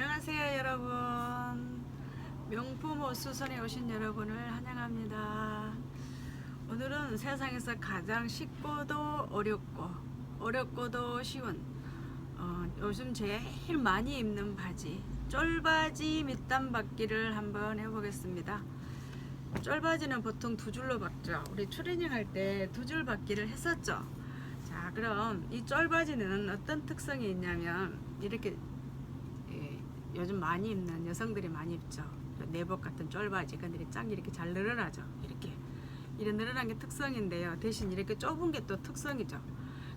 안녕하세요 여러분. 명품 옷수선에 오신 여러분을 환영합니다. 오늘은 세상에서 가장 쉽고도 어렵고 어렵고도 쉬운 어, 요즘 제일 많이 입는 바지 쫄바지 밑단 받기를 한번 해보겠습니다. 쫄바지는 보통 두 줄로 받죠. 우리 트레이닝 할 때 두줄 받기를 했었죠. 자 그럼 이 쫄바지는 어떤 특성이 있냐면 이렇게 예, 요즘 많이 입는 여성들이 많이 입죠. 그 내복 같은 쫄바지, 근데 짱 이렇게 잘 늘어나죠. 이렇게 이런 늘어난 게 특성인데요. 대신 이렇게 좁은 게 또 특성이죠.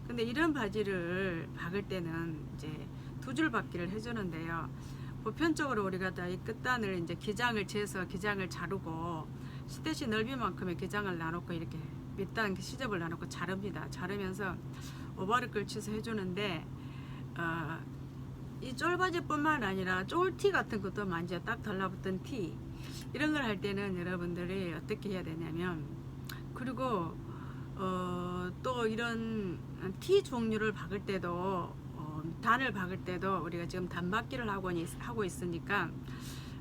근데 이런 바지를 박을 때는 이제 두줄 받기를 해주는데요. 보편적으로 우리가 다 이 끝단을 이제 기장을 재서 기장을 자르고 시대시 넓이만큼의 기장을 나놓고 이렇게 밑단 시접을 나놓고 자릅니다. 자르면서 오버를 치서 해주는데 어, 이 쫄바지뿐만 아니라 쫄티 같은 것도 만져 딱 달라붙은 티 이런 걸 할 때는 여러분들이 어떻게 해야 되냐면 그리고 어, 또 이런 티 종류를 박을 때도 어, 단을 박을 때도 우리가 지금 단박기를 하고, 있- 하고 있으니까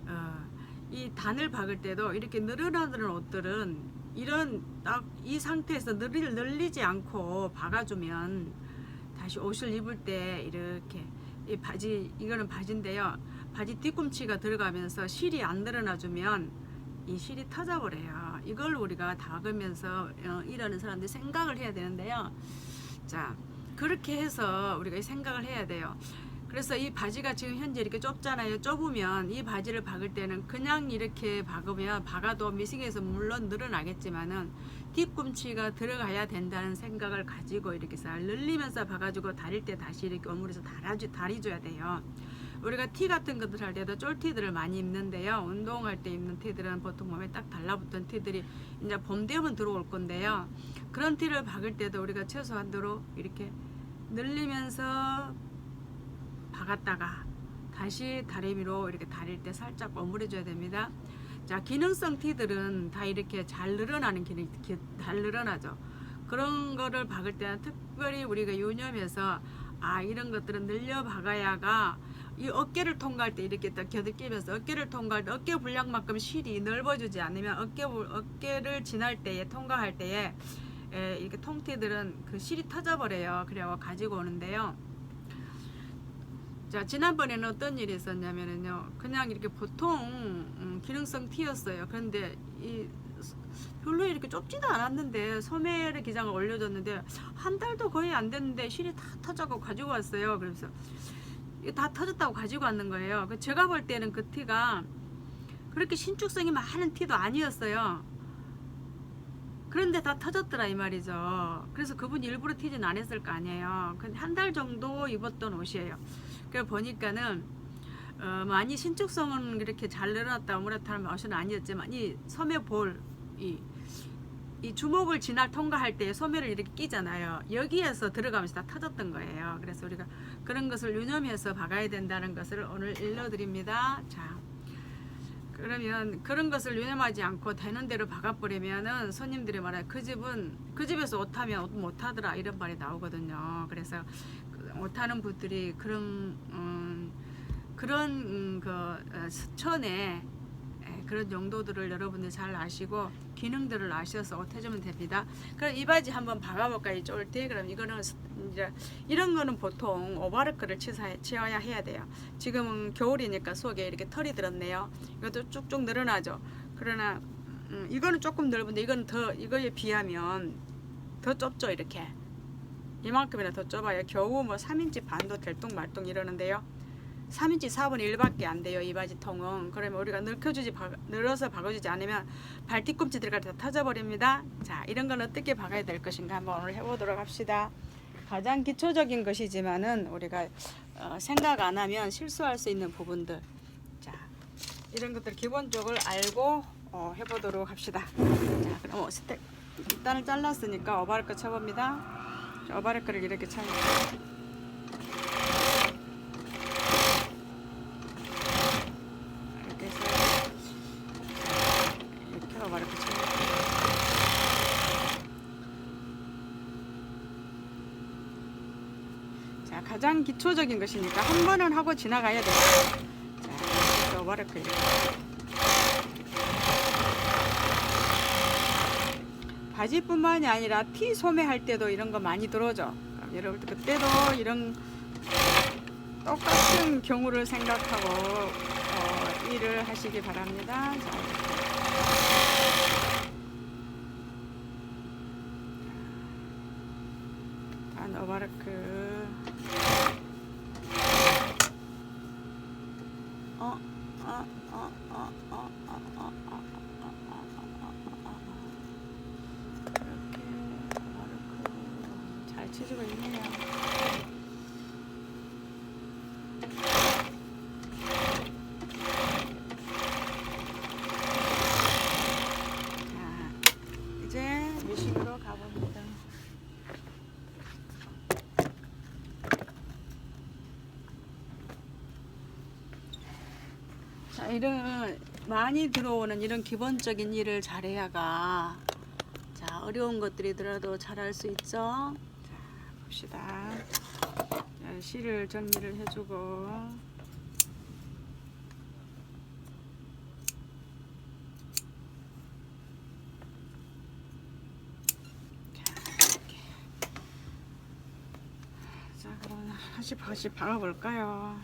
어, 이 단을 박을 때도 이렇게 늘어나는 옷들은 이런 딱 이 상태에서 늘리, 늘리지 않고 박아주면 다시 옷을 입을 때 이렇게 이 바지 이거는 바지인데요. 바지 뒤꿈치가 들어가면서 실이 안 늘어나주면 이 실이 터져버려요. 이걸 우리가 닦으면서 어, 일하는 사람들이 생각을 해야 되는데요. 자 그렇게 해서 우리가 이 생각을 해야 돼요. 그래서 이 바지가 지금 현재 이렇게 좁잖아요. 좁으면 이 바지를 박을 때는 그냥 이렇게 박으면 박아도 미싱에서 물론 늘어나겠지만은 뒤꿈치가 들어가야 된다는 생각을 가지고 이렇게 잘 늘리면서 박아주고 다릴 때 다시 이렇게 오므려서 달아주, 다리줘야 돼요. 우리가 티 같은 것들 할 때도 쫄티들을 많이 입는데요. 운동할 때 입는 티들은 보통 몸에 딱 달라붙은 티들이 이제 봄 되면 들어올 건데요. 그런 티를 박을 때도 우리가 최소한도로 이렇게 늘리면서 박았다가 다시 다리미로 이렇게 다릴 때 살짝 오므려 줘야 됩니다. 자, 기능성 티들은 다 이렇게 잘 늘어나는 기능, 기- 잘 늘어나죠. 그런 거를 박을 때는 특별히 우리가 유념해서 아, 이런 것들은 늘려 박아야가 이 어깨를 통과할 때 이렇게 딱 겨들끼면서 어깨를 통과할 때 어깨 분량만큼 실이 넓어주지 않으면 어깨, 부- 어깨를 지날 때에 통과할 때에 에, 이렇게 통티들은 그 실이 터져버려요. 그래서 가지고 오는데요. 자 지난번에는 어떤 일이 있었냐면은요 그냥 이렇게 보통 음, 기능성 티였어요. 그런데 이 스- 별로 이렇게 좁지도 않았는데 소매를 기장을 올려줬는데 한 달도 거의 안 됐는데 실이 다 터져고 가지고 왔어요. 그래서 이게 다 터졌다고 가지고 왔는 거예요. 그 제가 볼 때는 그 티가 그렇게 신축성이 많은 티도 아니었어요 그런데 다 터졌더라 이 말이죠 그래서 그분이 일부러 티진 안 했을 거 아니에요 근데 한 달 정도 입었던 옷이에요 그래 보니까는 어, 많이 신축성은 이렇게 잘 늘어났다 오므라타는 맛은 아니었지만 이 소매 볼이 이 주먹을 지날 통과할 때 소매를 이렇게 끼잖아요. 여기에서 들어가면서 다 터졌던 거예요. 그래서 우리가 그런 것을 유념해서 박아야 된다는 것을 오늘 일러드립니다. 자, 그러면 그런 것을 유념하지 않고 되는 대로 박아버리면은 손님들이 말해 그 집은 그 집에서 옷하면 옷 못하더라 이런 말이 나오거든요. 그래서 그 옷하는 분들이 그런 음, 그런 음, 그 어, 수천에 에, 그런 용도들을 여러분들 잘 아시고 기능들을 아셔서 옷 해주면 됩니다. 그럼 이 바지 한번 박아볼까요? 이 쫄티 그럼 이거는 스- 이제 이런 거는 보통 오바르크를 치사- 치어야 해야 돼요. 지금은 겨울이니까 속에 이렇게 털이 들었네요. 이것도 쭉쭉 늘어나죠. 그러나 음, 이거는 조금 넓은데 이건 더 이거에 비하면 더 좁죠 이렇게 이만큼이나 더 좁아요. 겨우 뭐 3인치 반도 될뚱말뚱 이러는데요. 3인치 4분의 1밖에 안 돼요. 이 바지 통은. 그러면 우리가 늘켜주지, 박- 늘어서 박아주지 않으면 발 뒤꿈치 들어갈 때 다 터져버립니다. 자, 이런 건 어떻게 박아야 될 것인가 한번 오늘 해보도록 합시다. 가장 기초적인 것이지만은 우리가 어, 생각 안 하면 실수할 수 있는 부분들. 자, 이런 것들 기본적으로 알고 어, 해보도록 합시다. 자, 그럼 어, 스텝. 일단은 잘랐으니까 어바르크 쳐봅니다. 자, 어바르크를 이렇게 쳐요. 이렇게 해서 이렇게 어바르크 쳐요. 자, 가장 기초적인 것이니까 한 번은 하고 지나가야 돼요. 오버랩 이렇게. 바지뿐만이 아니라 티 소매할 때도 이런 거 많이 들어오죠. 여러분들 그때도 이런 똑같은 경우를 생각하고 어, 일을 하시기 바랍니다. 자, 치주고 있네요. 자, 이제 미식으로 가봅니다. 자, 이런 많이 들어오는 이런 기본적인 일을 잘해야가 자, 어려운 것들이더라도 잘할 수 있죠. 자, 봅시다. 자, 실을 정리를 해주고 자, 그럼 하나씩 하나씩 박아볼까요?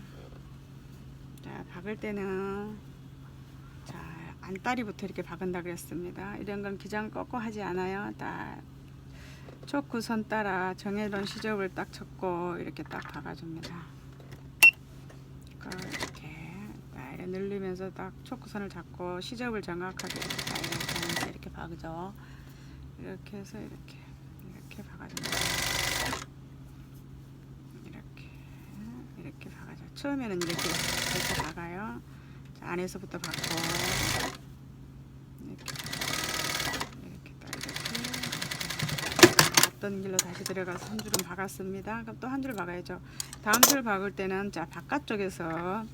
자, 박을 때는 자, 안다리부터 이렇게 박은다 그랬습니다. 이런 건 기장 꺾고 하지 않아요. 딱 초크선 따라 정해놓은 시접을 딱 쳤고 이렇게 딱 박아줍니다. 이렇게 딱 이렇게 늘리면서 딱 초크선을 잡고 시접을 정확하게 딱 이렇게 이렇게 박죠. 이렇게 해서 이렇게 이렇게 박아줍니다. 이렇게 이렇게 박아줘. 처음에는 이렇게 이렇게 박아요. 자, 안에서부터 박고 이렇게 이렇게 딱 봤던 길로 다시 들어가서 한 줄은 박았습니다. 그럼 또 한 줄 박아야죠. 다음 줄 박을 때는 자 바깥쪽에서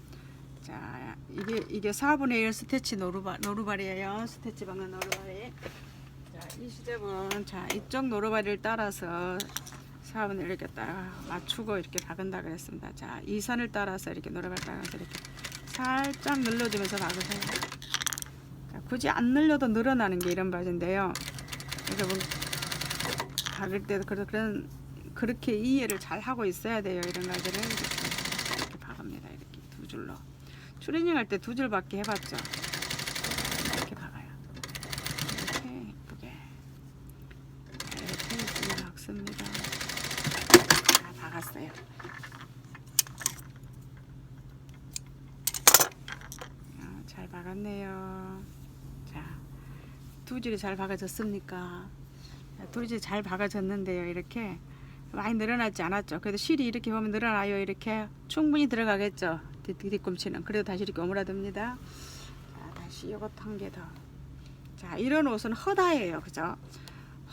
자 이게 이게 4분의 1 스테치 노루발 노루발이에요. 스테치 박는 노루발이. 자이 시접은 자 이쪽 노루발을 따라서 4분의 1 이렇게 딱 맞추고 이렇게 박은다 그랬습니다. 자, 이 선을 따라서 이렇게 노래발 따라서 이렇게 살짝 늘려주면서 박으세요. 자, 굳이 안 늘려도 늘어나는 게 이런 바지인데요. 여러분 박을 때도 그런 그런 그렇게 이해를 잘 하고 있어야 돼요. 이런 가지를 이렇게, 이렇게 박습니다. 이렇게 두 줄로 추리닝 할 때 두 줄밖에 해봤죠. 이렇게 박아요. 이렇게 예쁘게 자, 이렇게 박습니다. 다 박았어요. 아, 잘 박았네요. 자, 두 줄이 잘 박아졌습니까? 줄이 잘 박아졌는데요. 이렇게 많이 늘어나지 않았죠. 그래도 실이 이렇게 보면 늘어나요. 이렇게 충분히 들어가겠죠. 뒤- 뒤꿈치는. 그래도 다시 이렇게 오므라듭니다. 자, 다시 이것 한개 더. 자, 이런 옷은 허다예요. 그죠?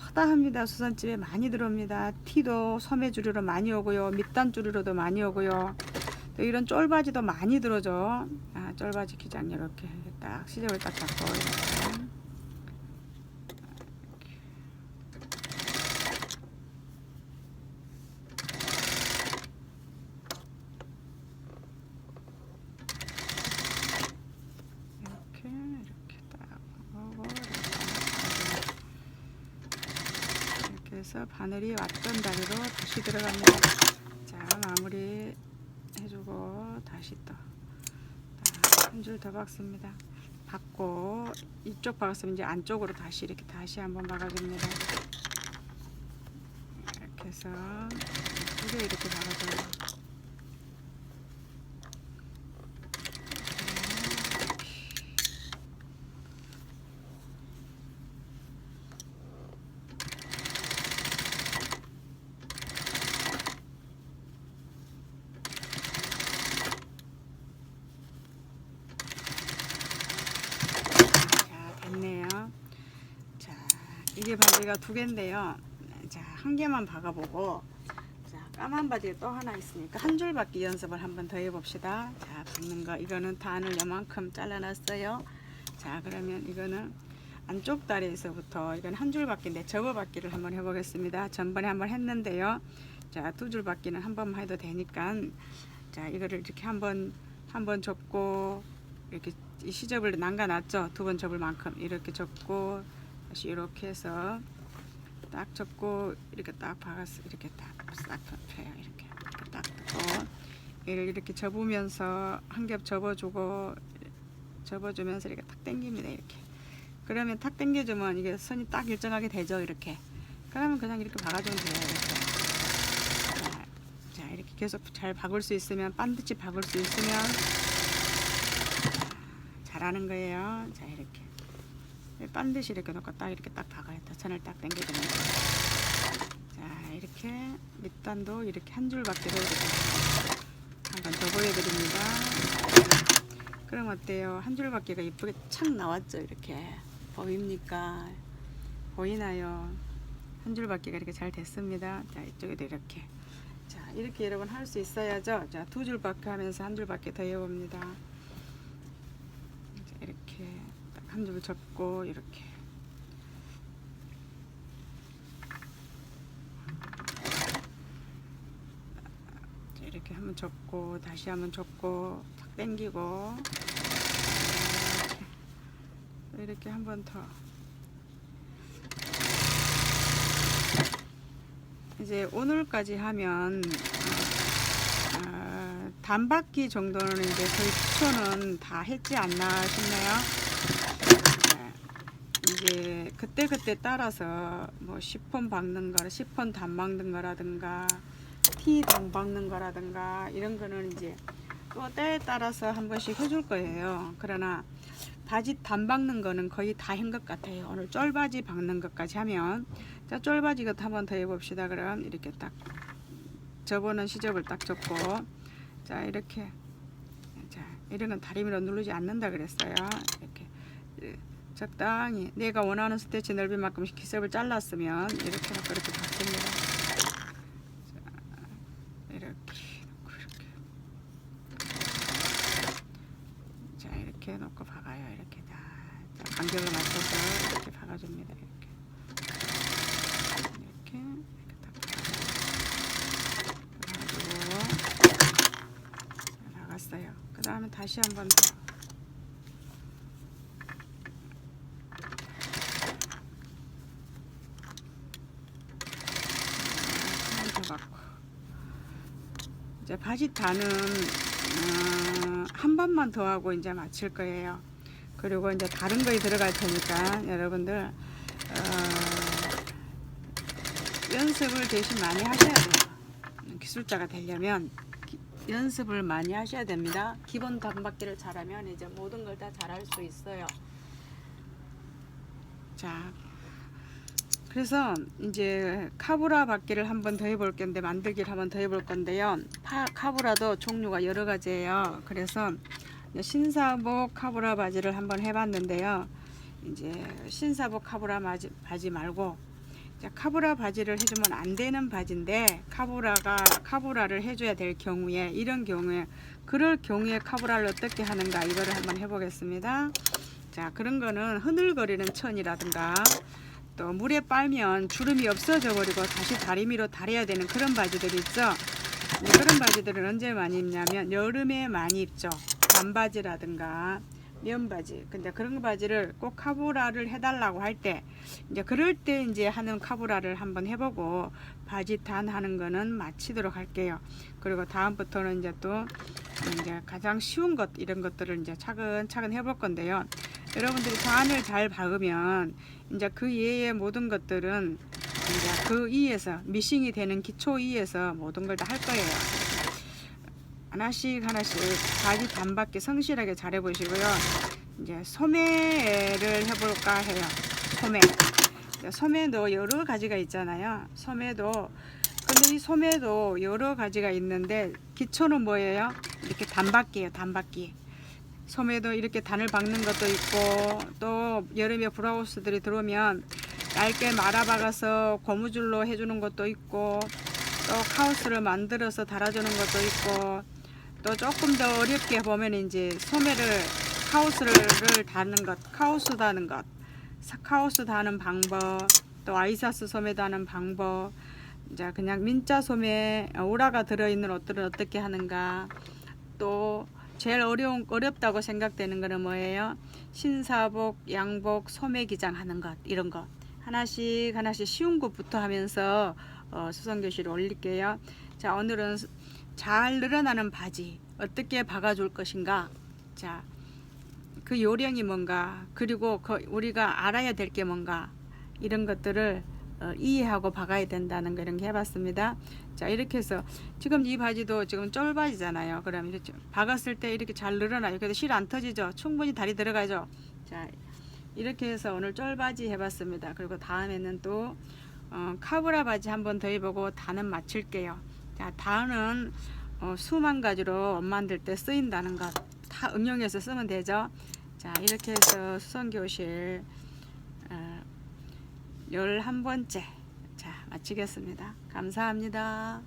허다합니다. 수선집에 많이 들어옵니다. 티도 소매 주류로 많이 오고요. 밑단 주류로도 많이 오고요. 또 이런 쫄바지도 많이 들어오죠. 아, 쫄바지 기장 이렇게 딱 시접을 딱 잡고. 이렇게 이렇게 딱 하고 이렇게 이렇게 해서 바늘이 왔던 다리로 다시 들어갑니다. 자 마무리 해주고 다시 또 한 줄 더 박습니다. 박고 이쪽 박았으면 이제 안쪽으로 다시 이렇게 다시 한번 박아줍니다. 이렇게 해서 두 개 이렇게 박아줘요. 자, 됐네요. 자, 이게 바지가 두 개인데요. 자, 한 개만 박아보고, 자, 까만 바지 또 하나 있으니까 한 줄 박기 연습을 한번 더 해봅시다. 자, 박는 거, 이거는 단을 요만큼 잘라놨어요. 자, 그러면 이거는 안쪽 다리에서부터, 이건 한 줄 박기인데 접어 박기를 한번 해보겠습니다. 전번에 한번 했는데요. 자, 두 줄 박기는 한 번만 해도 되니까, 자, 이거를 이렇게 한번, 한번 접고, 이렇게 이 시접을 남겨놨죠. 두 번 접을 만큼 이렇게 접고 다시 이렇게 해서 딱 접고 이렇게 딱 박았어. 이렇게 딱싹 펴요. 이렇게 이렇게 딱 펴고 얘를 이렇게 접으면서 한 겹 접어주고 접어주면서 이렇게 탁 당깁니다. 이렇게 그러면 탁 당겨주면 이게 선이 딱 일정하게 되죠. 이렇게 그러면 그냥 이렇게 박아주면 돼요. 이렇게. 자, 자 이렇게 계속 잘 박을 수 있으면 반드시 박을 수 있으면 잘하는 거예요. 자 이렇게 반드시 이렇게 놓고 딱 이렇게 딱 박아야 돼. 선을 딱 당겨주면 자 이렇게 밑단도 이렇게 한 줄밖에 이렇게 한번 더 보여드립니다. 그럼 어때요? 한 줄밖에가 이쁘게 착 나왔죠? 이렇게 보입니까? 보이나요? 한 줄밖에가 이렇게 잘 됐습니다. 자 이쪽에도 이렇게 자 이렇게 여러분 할 수 있어야죠. 자두 줄밖에 하면서 한 줄밖에 더 해봅니다. 자, 이렇게 줄 접고 이렇게. 자, 이렇게 한번 접고 다시 한번 접고 탁 당기고. 이렇게, 이렇게 한 번 더. 이제 오늘까지 하면 어, 어, 단바퀴 정도는 이제 거의 기초는 다 했지 않나 싶네요. 네. 이제 그때 그때 따라서 뭐 10번 박는 거라 10번 단 박는 거라든가 T단 박는 거라든가 이런 거는 이제 또 때에 따라서 한 번씩 해줄 거예요. 그러나 바지 단 박는 거는 거의 다 한 것 같아요. 오늘 쫄바지 박는 것까지 하면 자 쫄바지 것도 한번 더 해봅시다. 그럼 이렇게 딱 접어는 시접을 딱 접고 자 이렇게 자 이런 건 다리미로 누르지 않는다 그랬어요. 이렇게 예, 적당히 내가 원하는 스티치 넓이만큼 기습을 잘랐으면 이렇게 놓고 이렇게 바꿉니다. 자, 이렇게 놓고 이렇게 자 이렇게 놓고 박아요. 이렇게 다 자, 간격을 맞춰서 이렇게 박아줍니다. 이렇게 이렇게 이렇게 딱 박아주고 자, 나갔어요. 그 다음에 다시 한번 더. 한번 더 받고. 이제 바지 단은 어, 한 번만 더 하고 이제 마칠 거예요. 그리고 이제 다른 거에 들어갈 테니까 여러분들 어, 연습을 대신 많이 하셔야 돼요. 기술자가 되려면 기- 연습을 많이 하셔야 됩니다. 기본 단박기를 잘하면 이제 모든 걸 다 잘할 수 있어요. 자, 그래서 이제 카브라 바퀴를 한번 더 해볼 건데 만들기를 한번 더 해볼 건데요. 파, 카브라도 종류가 여러 가지예요. 그래서 신사복 카브라 바지를 한번 해봤는데요. 이제 신사복 카브라 바지, 바지 말고 카브라 바지를 해주면 안 되는 바지인데 카브라가 카브라를 해줘야 될 경우에 이런 경우에 그럴 경우에 카브라를 어떻게 하는가 이거를 한번 해보겠습니다. 자 그런 거는 흐늘거리는 천이라든가 또 물에 빨면 주름이 없어져 버리고 다시 다리미로 달아야 되는 그런 바지들이 있죠. 이제 그런 바지들은 언제 많이 입냐면 여름에 많이 입죠. 반바지라든가 면바지. 근데 그런 바지를 꼭 카브라를 해달라고 할 때 이제 그럴 때 이제 하는 카브라를 한번 해보고 바지 단 하는 거는 마치도록 할게요. 그리고 다음부터는 이제 또 이제 가장 쉬운 것 이런 것들을 이제 차근차근 해볼 건데요. 여러분들이 단을 잘 박으면 이제 그 이외의 모든 것들은 이제 그 이에서 미싱이 되는 기초 이에서 모든 걸 다 할 거예요. 하나씩 하나씩 바지 단박기 성실하게 잘 해 보시고요. 이제 소매를 해볼까 해요. 소매. 소매도 여러 가지가 있잖아요. 소매도 근데 이 소매도 여러 가지가 있는데 기초는 뭐예요? 이렇게 단박기예요. 단박기. 소매도 이렇게 단을 박는 것도 있고 또 여름에 브라우스들이 들어오면 얇게 말아 박아서 고무줄로 해주는 것도 있고 또 카우스를 만들어서 달아주는 것도 있고 또 조금 더 어렵게 보면 이제 소매를 카우스를 다는 것, 카우스 다는 것, 사- 카우스 다는 방법, 또 아이사스 소매 다는 방법, 이제 그냥 민자 소매 오라가 들어있는 옷들은 어떻게 하는가, 또 제일 어려운 어렵다고 생각되는 거는 뭐예요? 신사복, 양복, 소매 기장하는 것 이런 것 하나씩 하나씩 쉬운 것부터 하면서 어, 수성교실을 올릴게요. 자 오늘은 수- 잘 늘어나는 바지 어떻게 박아줄 것인가? 자. 그 요령이 뭔가 그리고 그 우리가 알아야 될 게 뭔가 이런 것들을 어, 이해하고 박아야 된다는 거 이런 게 해봤습니다. 자 이렇게 해서 지금 이 바지도 지금 쫄바지잖아요. 그럼 이렇게 박았을 때 이렇게 잘 늘어나요. 그래서 실 안 터지죠. 충분히 다리 들어가죠. 자 이렇게 해서 오늘 쫄바지 해봤습니다. 그리고 다음에는 또 어, 카브라 바지 한번 더 해보고 다는 마칠게요. 자 다는 어, 수만 가지로 만들 때 쓰인다는 것 다 응용해서 쓰면 되죠. 자 이렇게 해서 수성교실 어, 11번째 자 마치겠습니다. 감사합니다.